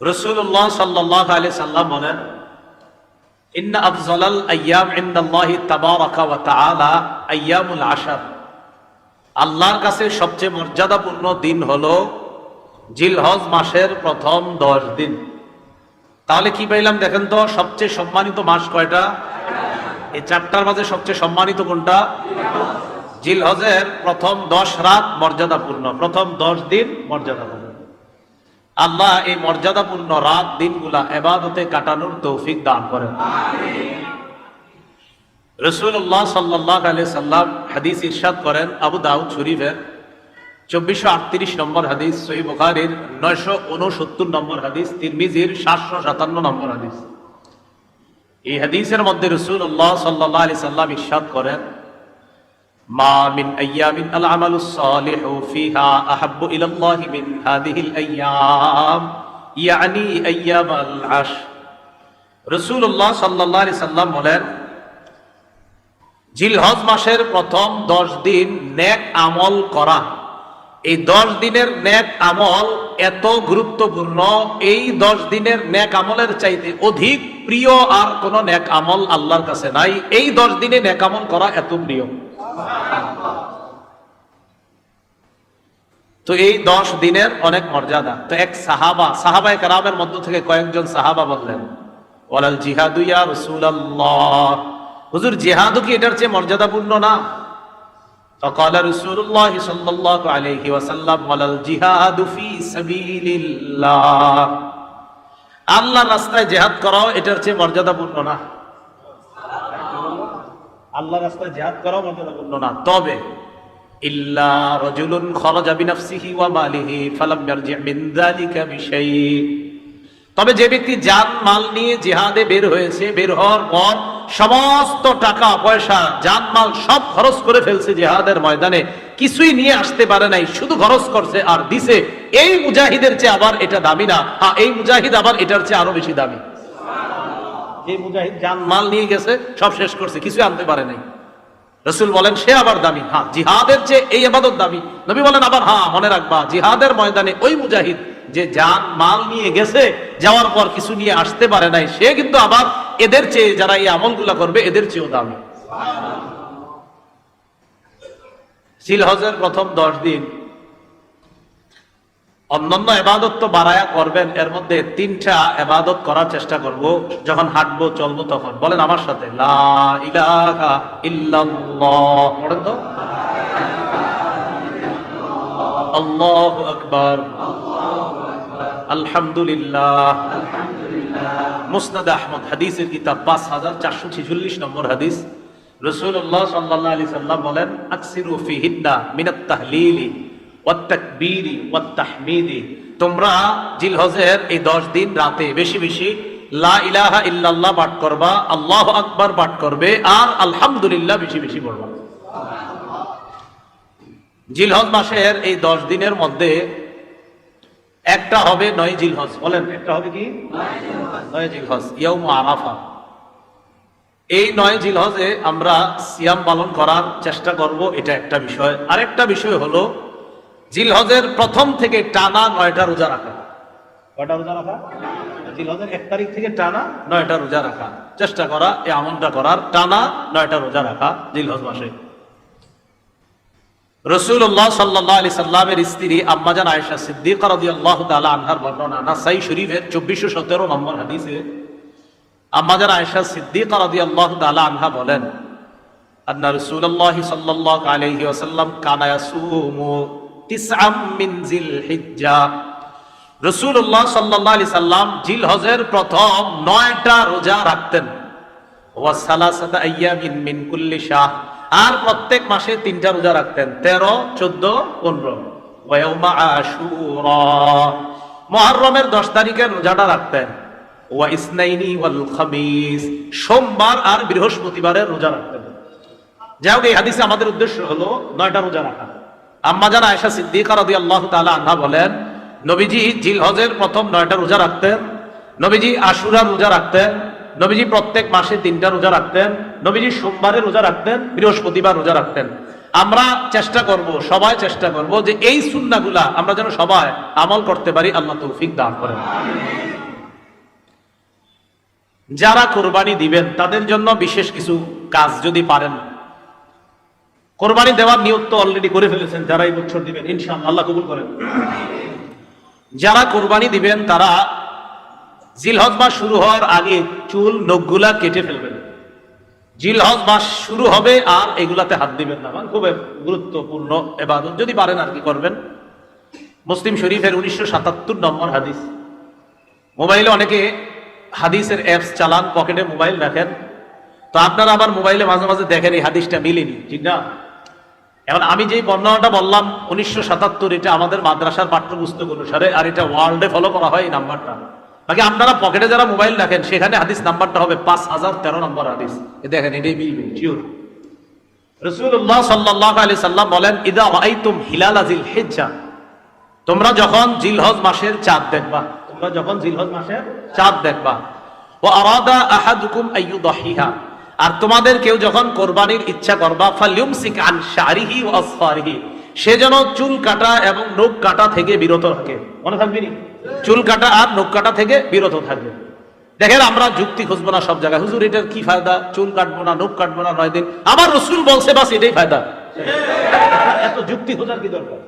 রসুল্লাহ সাল্লাহ আলি সাল্লাম বলেন, ইন্না আফজলাল আয়াম ইন্দাল্লাহি তাবারাকা ওয়া তাআলা আইয়ামুল আশার। আল্লাহর কাছে সবচেয়ে মর্যাদাপূর্ণ দিন হলো জিলহজ মাসের প্রথম দশ দিন। তাহলে কি পাইলাম দেখেন তো, সবচেয়ে সম্মানিত মাস কয়টা? এই চারটার মাঝে সবচেয়ে সম্মানিত কোনটা? জিলহজের প্রথম দশ রাত মর্যাদাপূর্ণ। প্রথম দশ দিন মর্যাদাপূর্ণ। আল্লাহ এই মর্যাদাপূর্ণ রাত, দিনগুলা এবাদতে কাটানোর তৌফিক দান করেন। রসুল্লাহ সাল্লাহ আলি সাল্লাম হাদিস ইরশাদ করেন, আবু দাউদ শরীফের চব্বিশশো আটত্রিশ নম্বর হাদিস সহি বুখারির নয়শো উনসত্তর নম্বর হাদিস, তিরমিজির সাতশো সাতান্ন নম্বর হাদিস। এই হাদিসের মধ্যে রসুল্লাহ সাল্লাহ আলি সাল্লাম ইরশাদ করেন জিলহজ মাসের প্রথম দশ দিন নেক আমল করা। এই দশ দিনের নেক আমল এত গুরুত্বপূর্ণ, এই দশ দিনের নেক আমলের চাইতে অধিক প্রিয় আর কোন নেক আমল আল্লাহর কাছে নাই। এই দশ দিনে নেক আমল করা এত প্রিয়। তো এই দশ দিনের অনেক মর্যাদা তো এক সাহাবা সাহাবাই কারামের মধ্য থেকে কয়েকজন সাহাবা বললেন ওয়ালাল জিহাদু ইয়া রাসূলুল্লাহ হুজুর জিহাদও কি এটার চেয়ে মর্যাদাপূর্ণ না فقال رسول الله صلى الله عليه وسلم ولا الجهاد في سبيل الله আল্লাহর রাস্তায় জিহাদ করাও এটার চেয়ে মর্যাদাপূর্ণ না আল্লাহর রাস্তায় জিহাদ করাও মর্যাদাপূর্ণ না, তবে তবে যে ব্যক্তি জান, মাল নিয়ে বের হয়েছে, বের হওয়ার পর সমস্ত টাকা, পয়সা, জান, মাল সব খরচ করে ফেলছে জিহাদের ময়দানে। কিছুই নিয়ে আসতে পারে নাই, শুধু খরচ করছে আর দিছে। এই মুজাহিদের চেয়ে আবার এটা দামি না। হ্যাঁ এই মুজাহিদ আবার এটার চেয়ে আরও বেশি দামি। যে মুজাহিদ জান মাল নিয়ে গেছে সব শেষ করছে কিছু আনতে পারে নাই। রসুল বলেন সে আবার দামি। হ্যাঁ জিহাদের চেয়ে এই আবাদত দামি। নবী বলেন আবার হ্যাঁ মনে রাখবা জিহাদের ময়দানে ওই মুজাহিদ যে যান মাল নিয়ে গেছে যাওয়ার পর কিছু নিয়ে আসতে পারে নাই সে কিন্তু আবার এদের চেয়ে যারা এই আমলগুলা করবে এদের চেয়েও দামি। সিলহজের প্রথম দশ দিন অন্যান্য এবাদত তো বাড়ায়া করবেন, এর মধ্যে তিনটা এবাদত করার চেষ্টা করব। যখন হাঁটবো, চলবো তখন। বলেন আমার সাথে আল্লাহু আকবার। আলহামদুলিল্লাহ। মুসনাদ আহমদ। হাদিসের কিতাব, পাঁচ হাজার চারশো ছিচল্লিশ নম্বর হাদিস। রসুল্লাহ সাল্লাহ আলি সাল্লাম বলেন, আকসিরু ফি হিন্না মিনাত ওয়াত্তাকবীরি ওয়াত্তাহমিদি তোমরা জিলহজের এই দশ দিন রাতে বেশি বেশি লা ইলাহা ইল্লাল্লাহ পাঠ করবা, আল্লাহ আকবার পাঠ করবে আর আলহামদুলিল্লাহ বেশি বেশি পড়বা। জিলহজ মাসের এই দশ দিনের মধ্যে একটা হবে নয় জিলহজ। বলেন, একটা হবে কি? নয় জিলহজ। ইয়ৌম আরাফা। এই নয় জিলহজে আমরা সিয়াম পালন করার চেষ্টা করব, এটা একটা বিষয়। আরেকটা বিষয় হলো জিলহজের প্রথম থেকে টানা নয়টা রোজা রাখা। কয়টা রোজা রাখা? জিলহজের এক তারিখ থেকে টানা নয়টা রোজা রাখা। চেষ্টা করা, এই আমলটা করার, টানা নয়টা রোজা রাখা জিলহজ মাসে। রসুল্লাহ সাল্লাহ আলি সাল্লামের স্ত্রী আম্মাজান আয়েশা সিদ্দিক রাদিয়াল্লাহ তাআলা আনহার বর্ণনা নাসাই শরীফের চব্বিশশো সতেরো নম্বর হাদিসে আম্মাজান আয়েশা সিদ্দিক রাদিয়াল্লাহ তাআলা আনহা বলেন, আন্না রাসূলুল্লাহ সাল্লাল্লাহু আলাইহি ওয়াসাল্লাম কানা ইয়াসুমু তিসআম মিন জিলহিজ্জা। রাসূলুল্লাহ সাল্লাল্লাহু আলাইহি প্রথম নয়টা রোজা রাখতেন। আর প্রত্যেক মাসে তিনটা রোজা রাখতেন, তেরো, চোদ্দ, পনেরো। মহারমের দশ তারিখের রোজাটা রাখতেন। ওয়া ইসনাইনি ওয়াল সোমবার আর বৃহস্পতিবারের রোজা রাখতেন। যাই হোক, এই হাদিসে আমাদের উদ্দেশ্য হলো নয়টা রোজা রাখা। আম্মা জানা আয়সা সিদ্দিকা রাদি আল্লাহ তালা আন্না বলেন, নবীজি জিল হজের প্রথম নয়টা রোজা রাখতেন, নবীজি আশুরা রোজা রাখতেন, নবীজি প্রত্যেক মাসে তিনটা রোজা রাখতেন, নবীজি সোমবারে রোজা রাখতেন, বৃহস্পতিবার রোজা রাখতেন। আমরা চেষ্টা করব, সবাই চেষ্টা করব যে এই সুন্নাগুলা আমরা যেন সবাই আমল করতে পারি, আল্লাহ তৌফিক দান করেন। যারা কোরবানি দিবেন, তাদের জন্য বিশেষ কিছু কাজ যদি পারেন কোরবানি দেওয়ার নিয়ত তো অলরেডি করে ফেলেছেন, যারা এই বছর দিবেন, ইনশাআল্লাহ, আল্লাহ কবুল করেন। যারা কোরবানি দিবেন, তারা জিলহজ মাস শুরু হওয়ার আগে চুল, নখগুলা কেটে ফেলবেন। জিলহজ মাস শুরু হবে আর এগুলাতে হাত দিবেন না। মানে খুব গুরুত্বপূর্ণ এবাদত। যদি পারেন আর কি করবেন। মুসলিম শরীফের উনিশশো সাতাত্তর নম্বর হাদিস। মোবাইলে অনেকে হাদিসের অ্যাপস চালান, পকেটে মোবাইল রাখেন। তো আপনারা আবার মোবাইলে মাঝে মাঝে দেখেন, এই হাদিসটা মিলেনি। ঠিক না? এখন আমি যেই বর্ণনাটা বললাম, উনিশশো সাতাত্তর এটা আমাদের মাদ্রাসার পাঠ্যপুস্তক অনুসারে, আর এটা ওয়ার্ল্ডে ফলো করা হয় এই নাম্বারটা। বাকি আপনারা পকেটে যারা মোবাইল রাখেন, সেখানে হাদিস নাম্বারটা হবে পাঁচ হাজার তেরো নম্বর হাদিস। এ দেখেন, এটাই মিলবে শিওর রসুল্লাহ সাল্লাহ আলি সাল্লাম বলেন, ইদা আইতুম হিলাল আজিল হেজ্জা তোমরা যখন জিলহজ মাসের চাঁদ দেখবা, তোমরা যখন জিলহজ মাসের চাঁদ দেখবা। ও আরাদা আহাদুকুম আইয়ুদাহিহা আর তোমাদের কেউ যখন কোরবানির ইচ্ছা করবা, ফালিউমসিক আন শারিহি সে যেন চুল কাটা এবং নখ কাটা থেকে বিরত থাকে। মনে থাকবে চুল কাটা আর নখ কাটা থেকে বিরত থাকবে দেখেন, আমরা যুক্তি খুঁজবো না সব জায়গায়। হুজুর, এটার কি ফায়দা? চুল কাটবো না নখ কাটবো না, নয় দিন। আমার রসুল বলছে, বাস, এটাই ফায়দা। এত যুক্তি খোঁজার কি দরকার?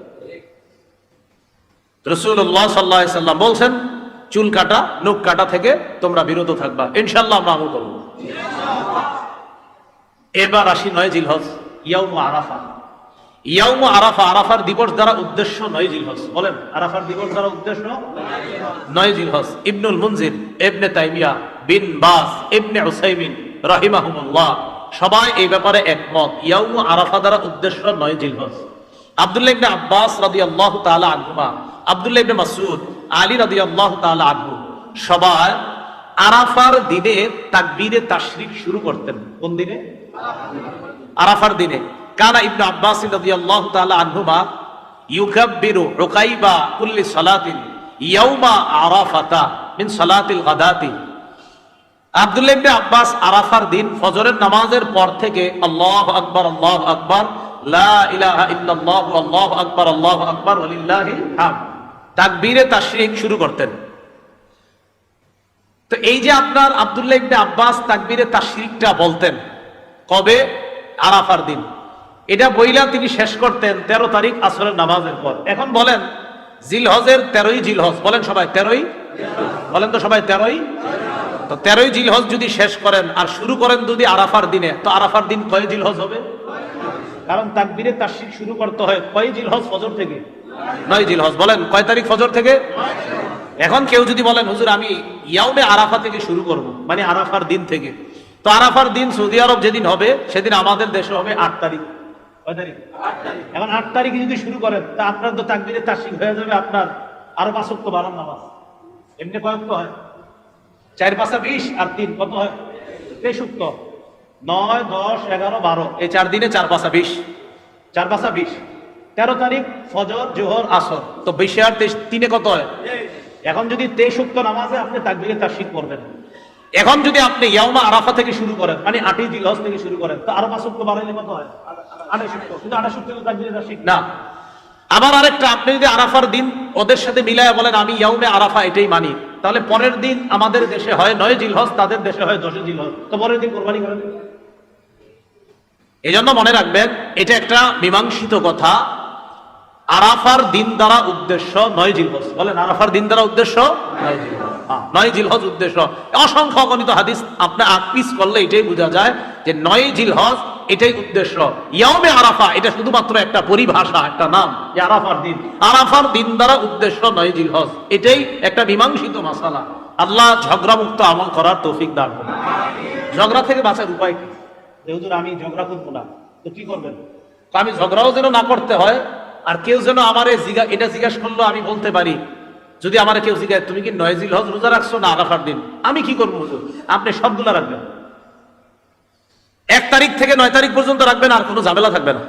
রসুল্লাহ সাল্লাহ সাল্লাম বলছেন, চুল কাটা নখ কাটা থেকে তোমরা বিরত থাকবা। ইনশাল্লাহ আমরা আমল করব। এবার আসি নয় জিলহজ, ইয়াউম আরাফা। ইয়াউম আরাফা, আরাফার দিবস দ্বারা উদ্দেশ্য নয় জিলহজ। বলেন, আরাফার দিবস দ্বারা উদ্দেশ্য? নয় জিলহজ। ইবনুল মুনজির, ইবনে তাইমিয়া বিন বাস, ইবনে উসাইমিন রাহিমাহুমুল্লাহ, সবাই এই ব্যাপারে একমত। ইয়াউম আরাফা দ্বারা উদ্দেশ্য নয় জিলহজ। আব্দুল্লাহ ইবনে আব্বাস রাদিয়াল্লাহু তাআলা আনহুমা, আব্দুল্লাহ ইবনে মাসউদ, আলী রাদিয়াল্লাহু তাআলা আনহু, সবাই আরাফার দিনে তাকবীরে তাশরিক শুরু করতেন। কোন দিনে? আরাফার দিনে। কানা ইবনে আব্বাস রাদিয়াল্লাহু তাআলা আনহুমা, ইউকাব্বিরু উকাইবা কুল্লি সালাতিন ইয়াউমা আরাফাতা মিন সালাতিল গাদাতি। আব্দুল্লাহ ইবনে আব্বাস আরাফার দিন ফজরের নামাজের পর থেকে আল্লাহু আকবার আল্লাহু আকবার, লা ইলাহা ইল্লাল্লাহু, আল্লাহু আকবার আল্লাহু আকবার ওয়ালিল্লাহিল হামদ। তাকবীরে তাশরিক শুরু করতেন। তো এই যে আপনার আব্দুল্লাহ ইবনে আব্বাস তাকবীরে তাশরিকটা বলতেন, কবে? আরাফার দিন। এটা বইলা তিনি শেষ করতেন তেরো তারিখ আসরের নামাজের পর। এখন বলেন, জিলহজের তেরোই জিলহজ, বলেন সবাই তেরোই? বলেন তো সবাই তেরোই? তো তেরোই জিলহজ যদি শেষ করেন আর শুরু করেন যদি আরাফার দিনে, তো আরাফার দিন কয় জিলহজ হবে? কারণ তাকবীরে তাশরিক শুরু করতে হয় কয় জিলহজ ফজর থেকে? নয় জিলহজ। বলেন, কয় তারিখ ফজর থেকে? এখন কেউ যদি বলেন, হুজুর, আমি ইয়াউমে আরাফা থেকে শুরু করব মানে আরাফার দিন থেকে। তো আরাফার দিন সৌদি আরব যেদিন হবে সেদিন আমাদের দেশে হবে আট তারিখ। কয় তারিখ? এখন আট তারিখে যদি শুরু করেন তা আপনার তো তাকবিরে তাসিক হয়ে যাবে আপনার আরও পাঁচক্ত বারো নামাজ। এমনি কয়েক হয়? চার পাঁচা বিশ আর তিন কত হয়? তেষট্ট নয় দশ এগারো বারো। এই চার দিনে চার পাঁচা বিশ। চার পাঁচা বিশ। তেরো তারিখ ফজর জোহর আসর। তো বিশে আর তিনে কত হয়? এখন যদি তেষট্ট নামাজে আপনি তাকবিরে তাসিক করবেন এখন যদি আপনি ইয়াউমা আরাফা থেকে শুরু করেন মানে আটই জিলহজ থেকে শুরু করেন তো আরও পাঁচ পাঁচক্ত বাড়াইলে কত হয়? আড়াইশক্ত কিন্তু আড়াইশক্ত তাকবিরে তাসিক না। আবার আরেকটা আপনি যদি আরাফার দিন ওদের সাথে মিলায় বলেন আমি ইয়াউমে আরাফা এটাই মানি তাহলে পরের দিন আমাদের দেশে হয় নয় জিলহজ তাদের দেশে হয় দশে জিলহজ তো পরের দিন কোরবানি করেন। এই জন্য মনে রাখবেন এটা একটা মীমাংসিত কথা। আরাফার দিন দ্বারা উদ্দেশ্য নয় জিলহজ। বলেন আরাফার দিন দ্বারা উদ্দেশ্য? নয় জিলহজ। হ্যাঁ, উদ্দেশ্য। অসংখ্য অগণিত হাদিস আপনি আপিস করলে এটাই বোঝা যায় যে নয় জিলহজ এটাই উদ্দেশ্য। ইয়ামে আরাফা এটা শুধুমাত্র একটা পরিভাষা একটা নাম আরাফার দিন। আরাফার দিন দ্বারা উদ্দেশ্য নয় জিলহজ। এটাই একটা মীমাংসিত মাসালা। আল্লাহ ঝগড়া মুক্ত আমল করার তৌফিক দান করুন। ঝগড়া থেকে বাঁচার উপায় কি? যে হুজুর আমি ঝগড়া করব না তো কি করবেন? তো আমি ঝগড়াও যেন না করতে হয় আর কেউ যেন আমার জিগা, এটা জিজ্ঞাসা করল, আমি বলতে পারি। যদি আমার কেউ জিজ্ঞাসা তুমি কি নয় জিল হজ রোজা রাখছো না আরাফার দিন? আমি কি করব? আপনি সবগুলা রাখবেন। এক তারিখ থেকে নয় তারিখ পর্যন্ত রাখবেন, আর কোনো ঝামেলা থাকবে না।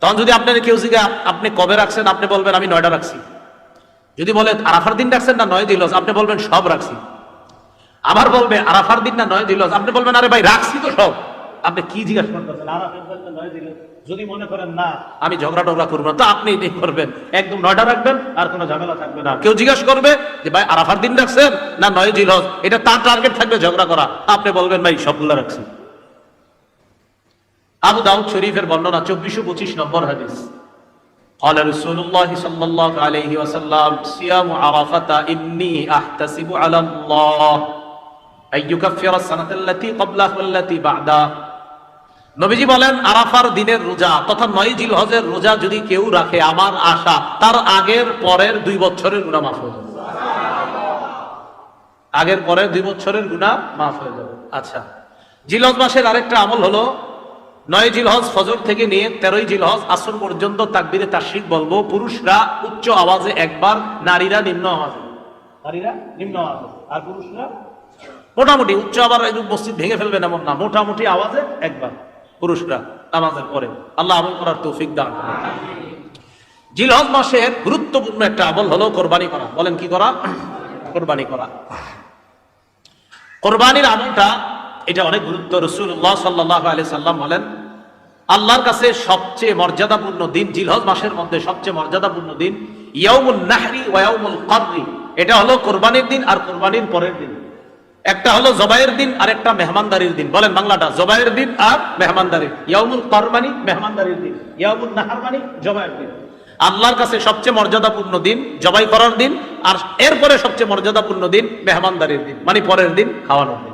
তখন যদি আপনার কেউ জিজ্ঞা আপনি কবে রাখছেন? আপনি বলবেন, আমি নয়টা রাখছি। যদি বলে, আরাফার দিন রাখছেন না নয় দিল আপনি বলবেন, সব রাখছি। আবার বলবে, আরাফার দিন না নয় দিল আপনি বলবেন, আরে ভাই, রাখছি তো সব। আপনি কি জিজ্ঞাসা করতেছেন আরাফার দিন না নয় দিল যদি মনে করেন না আমি ঝগড়া টগড়া করবো না তো আপনি এটাই করবেন একদম নয়টা রাখবেন আর কোনো ঝামেলা থাকবে না কেউ জিজ্ঞাসা করবে যে ভাই আরাফার দিন রাখছেন না নয় জিলহজ এটা তার টার্গেট থাকবে ঝগড়া করা আপনি বলবেন ভাই সবগুলো রাখছি আবু দাউদ শরীফের বর্ণনা চব্বিশশো পঁচিশ নম্বর হাদিস قال رسول الله صلى الله عليه وسلم صيام عرفة إني أحتسب على الله أن يكفر السنة التي قبله والتي بعده নবীজি বলেন, আরাফার দিনের রোজা তথা নয় জিল হজের রোজা যদি কেউ রাখে, আমার আশা, তার আগের পরের দুই বছরের গুণা মাফ হয়ে যাবে। আগের পরের দুই বছরের গুণা মাফ হয়ে যাবে। আচ্ছা জিলহজ মাসের আরেকটা আমল হলো, নয় জিলহজ ফজর থেকে নিয়ে তেরোই জিলহজ আসর পর্যন্ত তাকবিরে তাশরিক বলব, পুরুষরা উচ্চ আওয়াজে একবার, নারীরা নিম্ন আওয়াজে। নারীরা নিম্ন আওয়াজে, আর পুরুষরা মোটামুটি, উচ্চ আবার মসজিদ ভেঙে ফেলবেন এমন না, মোটামুটি আওয়াজে একবার। পুরুষরা নামাজের পরে। আল্লাহ আমল করার তৌফিক দান জিলহজ মাসের গুরুত্বপূর্ণ একটা আমল হলো কোরবানি করা। বলেন কি করা? কোরবানি করা। কোরবানির আমলটা, এটা অনেক গুরুত্ব। রসুল্লাহ সাল্লাহ আলি সাল্লাম বলেন, আল্লাহর কাছে সবচেয়ে মর্যাদাপূর্ণ দিন জিলহজ মাসের মধ্যে সবচেয়ে মর্যাদাপূর্ণ দিন ইয়াউমুল নাহরি ওয়াউমুল কর্রি। এটা হলো কোরবানির দিন আর কোরবানির পরের দিন। একটা হলো জবাইয়ের দিন আর একটা মেহমানদারির দিন। বলেন বাংলাটা জবাইয়ের দিন আর মেহমানদারি। ইয়ামুল করমানি মেহমানদারির দিন। ইয়ামুল নাহার মানি জবাইয়ের দিন। আল্লাহর কাছে সবচেয়ে মর্যাদাপূর্ণ দিন জবাই করার দিন, আর এরপরে সবচেয়ে মর্যাদাপূর্ণ দিন মেহমানদারির দিন মানে পরের দিন খাওয়ানোর দিন।